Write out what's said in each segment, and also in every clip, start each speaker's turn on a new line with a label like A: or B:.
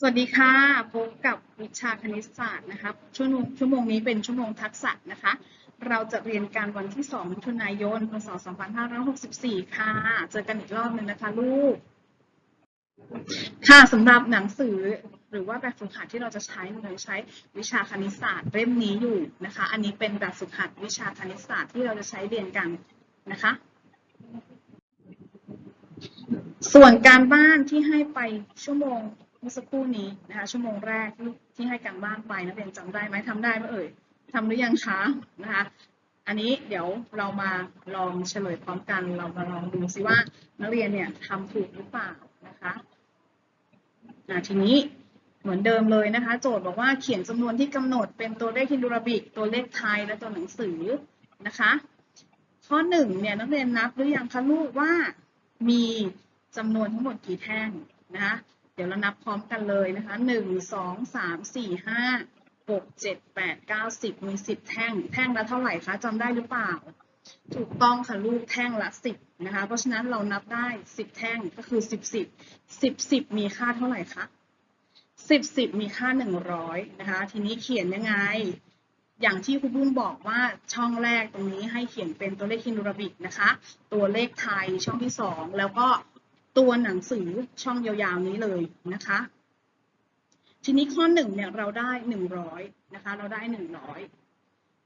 A: สวัสดีค่ะ พบกับวิชาคณิตศาสตร์นะครับชั่วโมงชั่วโมงนี้เป็นชั่วโมงทักษะนะคะ เราจะเรียนการวันที่2มิถุนายนพศ2564 ค่ะ เจอกันอีกรอบหนึ่งนะคะลูก ค่ะสำหรับหนังสือหรือว่าแบบฝึกหัดที่เราจะใช้เราใช้วิชาคณิตศาสตร์เล่มนี้อยู่นะคะ อันนี้เป็นแบบฝึกหัดวิชาคณิตศาสตร์ที่เราจะใช้เรียนกันนะคะ ส่วนการบ้านที่ให้ไปชั่วโมง มื่อสักครู่นี้นะคะชั่วโมงแรกที่ที่ให้การบ้านไปนักเรียนจำได้ไหมทำได้ไหมเอ่ยทำหรือยังคะนะคะอันนี้เดี๋ยวเรามาลองเฉลยพร้อมกัน เรามาลองดูซิว่านักเรียนเนี่ยทำถูกหรือเปล่านะคะะทีนี้เหมือนเดิมเลยนะคะ โจทย์บอกว่าเขียนจำนวนที่กำหนดเป็นตัวเลขฮินดูราบิก ตัวเลขไทยและตัวหนังสือนะคะข้อหนึ่งเนี่ยนักเรียนนับหรือยังคะลูกว่ามีจำนวนทั้งหมดกี่แท่งนะคะ เดี๋ยวเรานับพร้อมกันเลยนะคะหนึ่งสองสามสี่ห้าหกเจ็ดแปดเก้าสิบมีสิบแท่ง แท่งละเท่าไหร่คะจำได้หรือเปล่า ถูกต้องค่ะลูกแท่งละสิบนะคะ เพราะฉะนั้นเรานับได้สิบแท่งก็คือสิบสิบสิบสิบมีค่าเท่าไหร่คะสิบสิบมีค่าหนึ่งร้อยนะคะ ทีนี้เขียนยังไง อย่างที่ครูบุ้งบอกว่าช่องแรกตรงนี้ให้เขียนเป็นตัวเลขฮินดูรบิกนะคะ ตัวเลขไทยช่องที่สองแล้วก็ ตัวหนังสือช่องยาวๆนี้เลยนะคะ ทีนี้ข้อหนึ่งเนี่ยเราได้หนึ่งร้อยนะคะ เราได้หนึ่งร้อย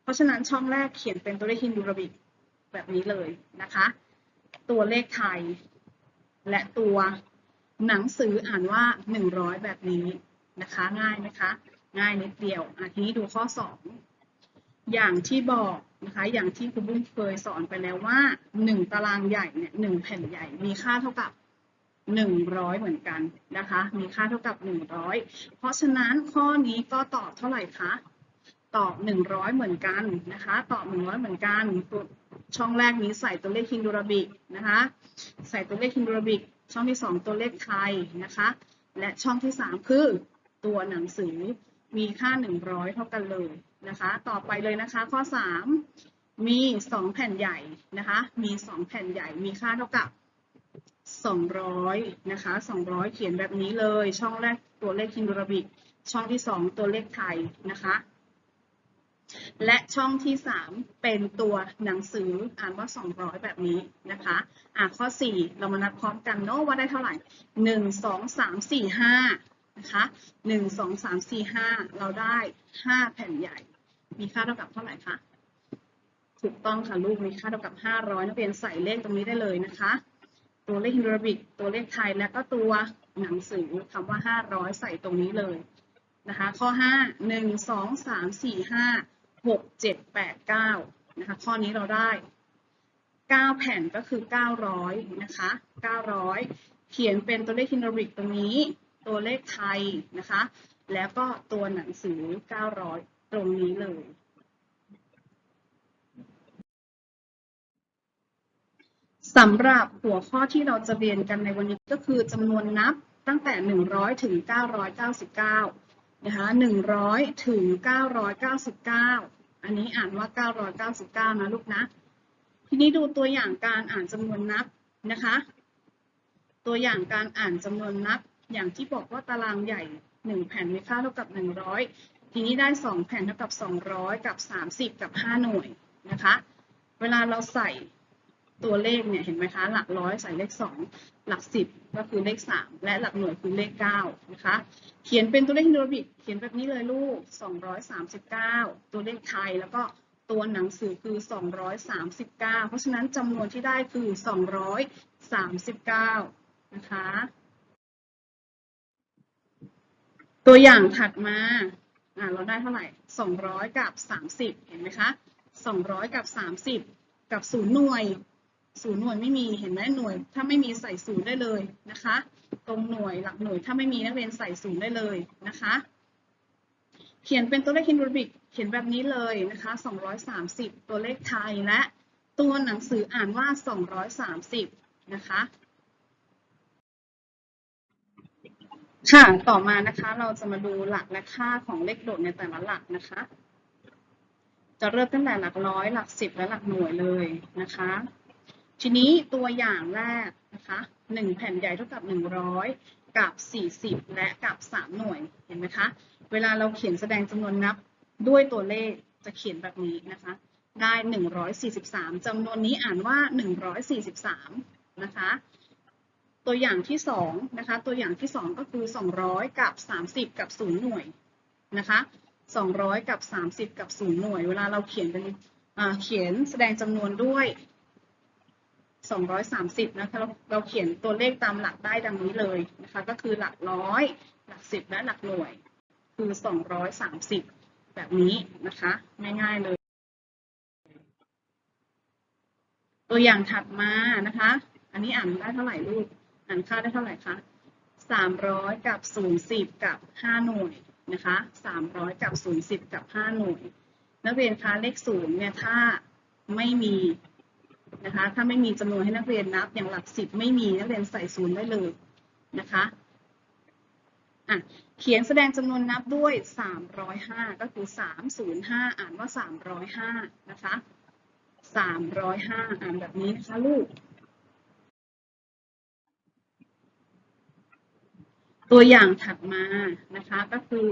A: เพราะฉะนั้นช่องแรกเขียนเป็นตัวเลขฮินดูรบิกแบบนี้เลยนะคะ ตัวเลขไทย และตัวหนังสืออ่านว่าหนึ่งร้อยแบบนี้นะคะ ง่ายไหมคะ ง่ายนิดเดียวอะทีนี้ดูข้อสองอย่างที่บอกนะคะอย่างที่คุณบุ้งเคยสอนไปแล้วว่าหนึ่งตารางใหญ่เนี่ยหนึ่งแผ่นใหญ่มีค่าเท่ากับ หนึ่งร้อยเหมือนกันนะคะ มีค่าเท่ากับหนึ่งร้อยเพราะฉะนั้นข้อนี้ก็ตอบเท่าไหร่คะ ตอบหนึ่งร้อยเหมือนกันนะคะ ตอบหนึ่งร้อยเหมือนกันช่องแรกนี้ใส่ตัวเลขฮินดูราบิกนะคะ ใส่ตัวเลขฮินดูราบิก ช่องที่สองตัวเลขไทยนะคะ และช่องที่สามคือตัวหนังสือมีค่า 100 เท่ากันเลยนะคะ ต่อไปเลยนะคะ ข้อ 3 มี 2 แผ่นใหญ่นะคะ มี 2 แผ่นใหญ่ มีค่าเท่ากับ 200 นะคะ 200 เขียนแบบนี้เลย ช่องแรกตัวเลขฮินดูรบิก ช่องที่ 2 ตัวเลขไทยนะคะ และช่องที่ 3 เป็นตัวหนังสืออ่านว่า 200 แบบนี้นะคะอะข้อ 4 เรามานับพร้อมกันเนาะว่าได้เท่าไหร่ 1 2 3 4 5 นะคะ 1 2 3 4 5 เราได้ 5 แผ่นใหญ่ มีค่าเท่ากับเท่าไหร่คะ ถูกต้องค่ะลูก มีค่าเท่ากับ 500 นักเรียนใส่เลขตรงนี้ได้เลยนะคะ ตัวเลขฮินดูราบิกตัวเลขไทยและก็ตัวหนังสือคำว่า 500 ใส่ตรงนี้เลยนะคะ ข้อ 5 1 2 3 4 5 6 7 8 9นะคะ ข้อนี้เราได้ 9 แผ่นก็คือ 900 นะคะ 900 เขียนเป็นตัวเลขฮินดูราบิกตรงนี้ ตัวเลขไทยนะคะ แล้วก็ตัวหนังสือ 900 ตรงนี้เลย สำหรับหัวข้อที่เราจะเรียนกันในวันนี้ก็คือจำนวนนับตั้งแต่ 100 ถึง 999 นะคะ 100 ถึง 999 อันนี้อ่านว่า 999 นะลูกนะ ทีนี้ดูตัวอย่างการอ่านจำนวนนับนะคะ ตัวอย่างการอ่านจำนวนนับ อย่างที่บอกว่าตารางใหญ่ 1 แผ่นมีค่าเท่ากับ 100 ทีนี้ได้ 2 แผ่นเท่ากับ 200 กับ 30 กับ 5 หน่วยนะคะ เวลาเราใส่ ตัวเลขเนี่ยเห็นไหมคะ หลักร้อยใส่เลข 2 หลัก 10 ก็คือเลข 3 และหลักหน่วยคือเลข9นะคะ เขียนเป็นตัวเลขฮินดูรบิกเขียนแบบนี้เลยลูก 239 ตัวเลขไทยแล้วก็ตัวหนังสือคือ 239 เพราะฉะนั้นจำนวนที่ได้คือ 239 นะคะ ตัวอย่างถัดมาอ่าเราได้เท่าไหร่ 200 กับ 30 เห็นไหมคะ 200 กับ 30 กับศูนย์หน่วย ศูนย์หน่วยไม่มีเห็นไหมหน่วย ถ้าไม่มีใส่ศูนย์ได้เลยนะคะ ตรงหน่วยหลักหน่วยถ้าไม่มีนักเรียนใส่ศูนย์ได้เลยนะคะ เขียนเป็นตัวเลขฮินดูบิกเขียนแบบนี้เลยนะคะ 230 ตัวเลขไทยและตัวหนังสืออ่านว่า 230 นะคะค่ะ ต่อมานะคะ เราจะมาดูหลักและค่าของเลขโดดในแต่ละหลักนะคะ จะเริ่มตั้งแต่หลักร้อย หลักสิบและหลักหน่วยเลยนะคะ ทีนี้ตัวอย่างแรกนะคะหนึ่งแผ่นใหญ่เท่ากับหนึ่งร้อยกับ 40 และกับ 3 หน่วย เห็นไหมคะ เวลาเราเขียนแสดงจำนวนนับด้วยตัวเลขจะเขียนแบบนี้นะคะ ได้ 143จำนวนนี้อ่านว่า 143 นะคะ ตัวอย่างที่2นะคะ ตัวอย่างที่ 2 ก็คือ 200 กับ 30 กับ 0 หน่วยนะคะ 200 กับ 30 กับ 0 หน่วย เวลาเราเขียนเป็นเขียนแสดงจำนวนด้วย 230นะคะเราเราเขียนตัวเลขตามหลักได้ดังนี้เลยนะคะ ก็คือหลักร้อย หลักสิบและหลักหน่วย คือ 230 แบบนี้นะคะ ง่ายๆเลย ตัวอย่างถัดมานะคะ อันนี้อ่านได้เท่าไหร่ลูก อ่านค่าได้เท่าไหร่คะ 300 กับ 010 กับ 5 หน่วยนะคะ 300 กับ 010 กับ 5 หน่วย นักเรียนคะเลขศูนย์เนี่ยถ้าไม่มี นะคะ ถ้าไม่มีจำนวนให้นักเรียนนับ อย่างหลักสิบไม่มีนักเรียนใส่ศูนย์ได้เลยนะคะอะเขียนแสดงจำนวนนับด้วย 305 ก็คือ 305 อ่านว่า 305 นะคะ 305 อ่านแบบนี้นะคะลูก ตัวอย่างถัดมานะคะก็คือ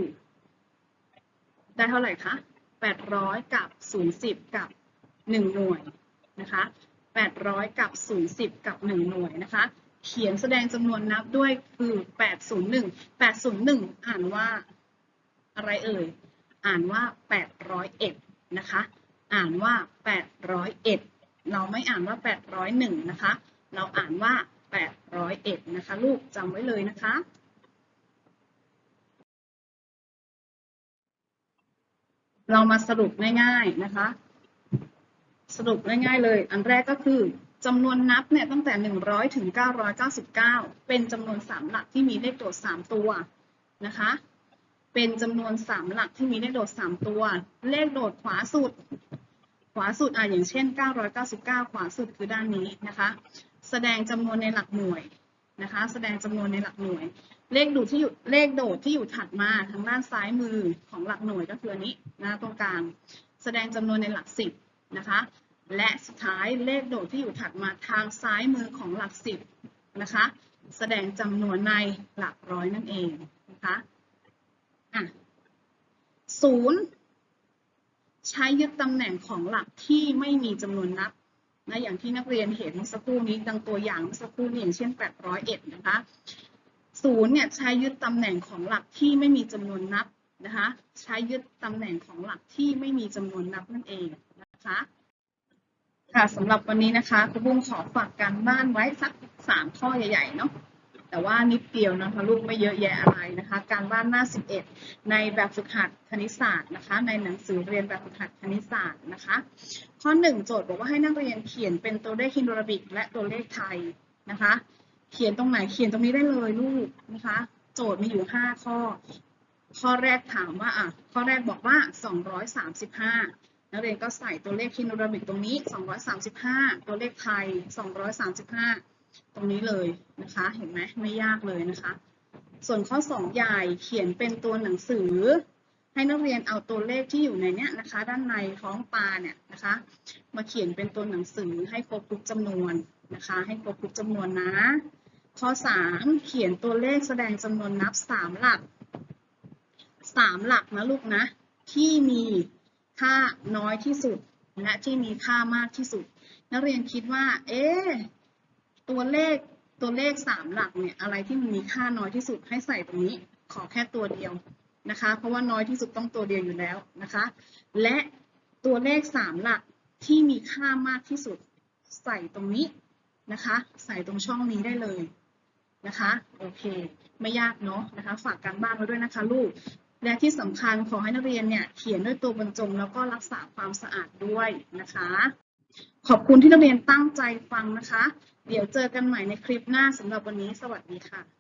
A: ได้เท่าไหร่คะ 800 กับ 010 กับ 1 หน่วย นะคะ800 กับ 010 กับ 1 หน่วยนะคะ เขียนแสดงจำนวนนับด้วยคือ 801 801 อ่านว่าอะไรเอ่ย อ่านว่า 801 นะคะ อ่านว่า 801 เราไม่อ่านว่า 801 นะคะ เราอ่านว่า 801 นะคะ ลูกจำไว้เลยนะคะเรามาสรุปง่ายๆนะคะ สรุปง่ายๆเลย อันแรกก็คือจำนวนนับเนี่ยตั้งแต่ 100 ถึง 999 เป็นจำนวน 3 หลักที่มีเลขโดด 3 ตัวนะคะ เป็นจำนวน 3 หลักที่มีเลขโดด 3 ตัว เลขโดดขวาสุด ขวาสุดอะอย่างเช่น 999 ขวาสุดคือด้านนี้นะคะ แสดงจำนวนในหลักหน่วยนะคะ แสดงจำนวนในหลักหน่วย เลขโดดที่อยู่เลขโดดที่อยู่ถัดมาทางด้านซ้ายมือของหลักหน่วยก็คืออันนี้นะตรงกลาง แสดงจำนวนในหลักสิบ นะคะ และสุดท้ายเลขโดดที่อยู่ถัดมาทางซ้ายมือของหลักสิบนะคะ แสดงจำนวนในหลักร้อยนั่นเองนะคะอะศูนย์ใช้ยึดตำแหน่งของหลักที่ไม่มีจำนวนนับนะอย่างที่นักเรียนเห็นเมื่อสักครู่นี้ดังตัวอย่างเมื่อสักครู่นี้อย่างเช่น 801 นะคะศูนย์เนี่ยใช้ยึดตำแหน่งของหลักที่ไม่มีจำนวนนับนะคะ ใช้ยึดตำแหน่งของหลักที่ไม่มีจำนวนนับนั่นเอง นะคะค่ะสำหรับวันนี้นะคะครูบุ้งขอฝากการบ้านไว้สักสามข้อใหญ่ๆเนาะแต่ว่านิดเดียวนะคะลูกไม่เยอะแยะอะไรนะคะ การบ้านหน้า 11 ในแบบฝึกหัดคณิตศาสตร์นะคะ ในหนังสือเรียนแบบฝึกหัดคณิตศาสตร์นะคะ ข้อ 1 โจทย์บอกว่าให้นักเรียนเขียนเป็นตัวเลขฮินโดรบิก และตัวเลขไทยนะคะ เขียนตรงไหนเขียนตรงนี้ได้เลยลูกนะคะ โจทย์มีอยู่ 5 ข้อ ข้อแรกถามว่าอะข้อแรกบอกว่า 235 นักเรียนก็ใส่ตัวเลขฮินโดราบิกตรงนี้ 235 ตัวเลขไทย 235 ตรงนี้เลยนะคะ เห็นไหมไม่ยากเลยนะคะ ส่วนข้อ 2 ใหญ่เขียนเป็นตัวหนังสือ ให้นักเรียนเอาตัวเลขที่อยู่ในเนี้ยนะคะ ด้านในท้องปลาเนี่ยนะคะ มาเขียนเป็นตัวหนังสือให้ครบทุกจำนวนนะคะ ให้ครบทุกจำนวนนะ ข้อ 3 เขียนตัวเลขแสดงจำนวนนับ 3 หลัก 3 หลักนะลูกนะ ที่มี ค่าน้อยที่สุด และที่มีค่ามากที่สุด นักเรียนคิดว่า เอ๊ตัวเลขตัวเลข 3 หลักเนี่ยอะไรที่มันมีค่าน้อยที่สุดให้ใส่ตรงนี้ขอแค่ตัวเดียวนะคะ เพราะว่าน้อยที่สุดต้องตัวเดียวอยู่แล้วนะคะ และตัวเลข 3 หลักที่มีค่ามากที่สุดใส่ตรงนี้นะคะ ใส่ตรงช่องนี้ได้เลยนะคะ โอเค ไม่ยากเนาะนะคะ ฝากการบ้านไว้ด้วยนะคะลูก และที่สำคัญขอให้นักเรียนเนี่ยเขียนด้วยตัวบรรจงแล้วก็รักษาความสะอาดด้วยนะคะ ขอบคุณที่นักเรียนตั้งใจฟังนะคะ เดี๋ยวเจอกันใหม่ในคลิปหน้าสำหรับวันนี้สวัสดีค่ะ